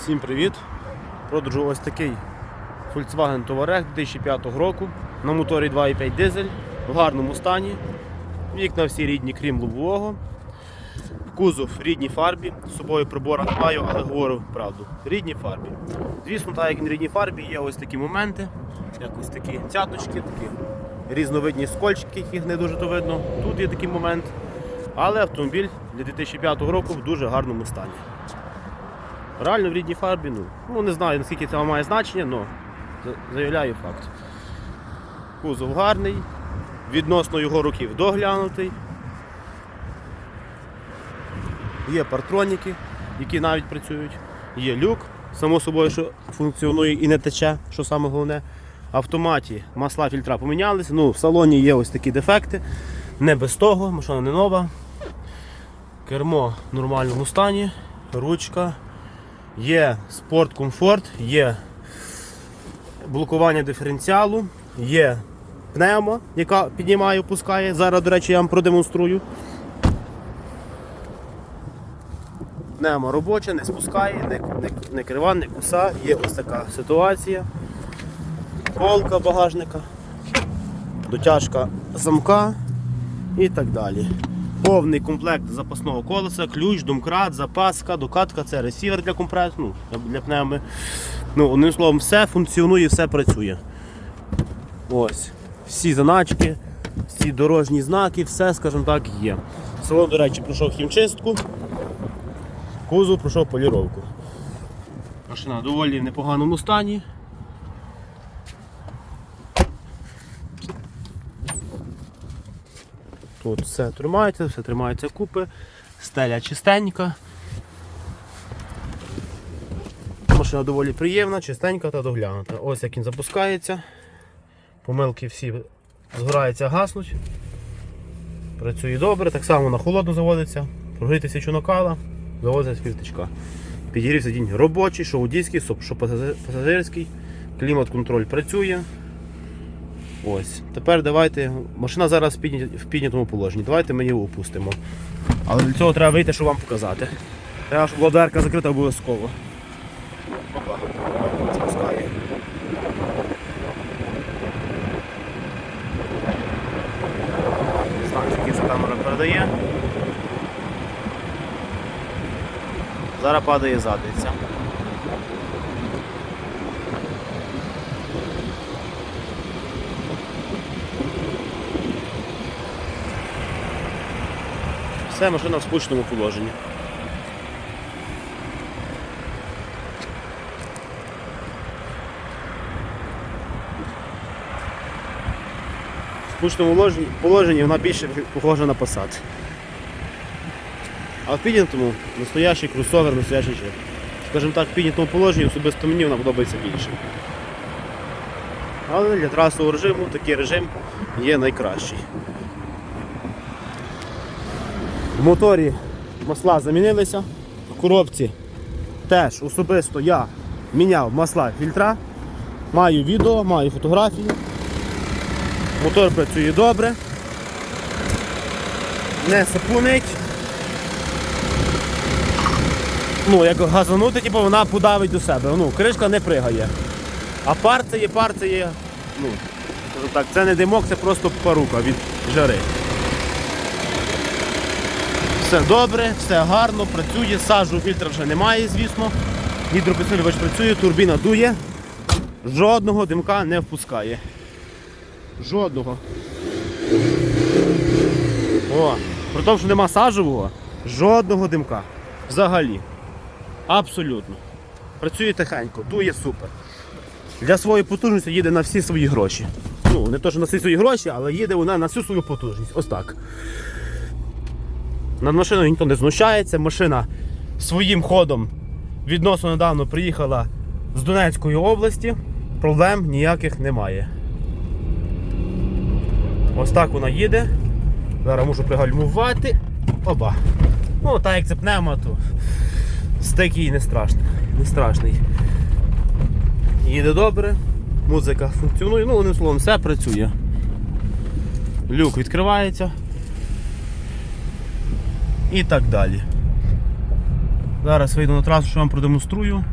Всім привіт! Продажу ось такий Volkswagen Touareg 2005 року на моторі 2,5 дизель в гарному стані. Вікна всі рідні, крім лобового. Кузов в рідній фарбі. З собою прибора не маю, але говорю правду. Рідній фарбі. Звісно, так як в рідній фарбі, є ось такі моменти, як ось такі цяточки, такі різновидні скольчики, яких не дуже то видно. Тут є такий момент. Але автомобіль для 2005 року в дуже гарному стані. Реально в рідній фарбі, ну, ну не знаю наскільки це має значення, але заявляю факт. Кузов гарний, відносно його років доглянутий. Є партроніки, які навіть працюють, є люк, само собою, що функціонує і не тече, що саме головне. В автоматі масла фільтра помінялися, ну, в салоні є ось такі дефекти, не без того, машина не нова. Кермо в нормальному стані, ручка. Є спорт комфорт, є блокування диференціалу, є пневмо, яка піднімає, опускає. Зараз, до речі, я вам продемонструю. Пневмо робоча, не спускає, не, не, не крива, не куса. Є ось така ситуація. Полка багажника, дотяжка замка і так далі. Повний комплект запасного колеса, ключ, домкрат, запаска, докатка, це ресівер для компресу, ну, для- пневми. Ну, одним словом, все функціонує, все працює. Ось. Всі заначки, всі дорожні знаки, все, скажімо так, є. Салон, до речі, пройшов хімчистку, кузов пройшов поліровку. Машина доволі в непоганому стані. Тут все тримається, все тримається купи, стеля чистенька. Машина доволі приємна, чистенька та доглянута. Ось як він запускається. Помилки всі згораються, гаснуть. Працює добре, так само на холодно заводиться. Прогріти свічу накала, заводиться з півтичка. Підігрів робочий, що водійський, пасажирський. Клімат-контроль працює. Ось. Тепер давайте. Машина зараз в піднятому положенні. Давайте ми її опустимо. Але для цього треба вийти, щоб вам показати. Треба, щоб була дверка закрита обов'язково. Опа. Спускає. Не знаю, камера передає. Зараз падає задниця. Все, машина в спущеному положенні. В спущеному положенні, вона більше похожа на Passat. А в піднятому настоящий кросовер, настоящий джип. Скажімо так, в піднятому положенні особисто мені вона подобається більше. Але для трасового режиму такий режим є найкращий. В моторі масла замінилися, в коробці теж особисто я міняв масла фільтра, маю відео, маю фотографії. Мотор працює добре, не сапунить. Ну, як газанути, типу, вона подавить до себе. Ну, кришка не пригає. А пар це є, пар це є. Ну, так, це не димок, це просто парука від жари. Все добре, все гарно, працює, сажу фільтра вже немає, звісно. Гідропідсилювач працює, турбіна дує, жодного димка не впускає. Жодного. О, при тому, що нема сажевого, жодного димка. Взагалі. Абсолютно. Працює тихенько, дує супер. Для своєї потужності їде на всі свої гроші. Ну, не то, що на всі свої гроші, але їде вона на всю свою потужність. Ось так. Над машиною ніхто не знущається. Машина своїм ходом відносно недавно приїхала з Донецької області. Проблем ніяких немає. Ось так вона їде. Зараз можу пригальмувати. Оба. Ну, так як це пневма, то стик їй не страшний. Не страшний. Їде добре, музика функціонує, ну, одним словом, все працює. Люк відкривається і так далі. Зараз вийду на трасу, що вам продемонструю.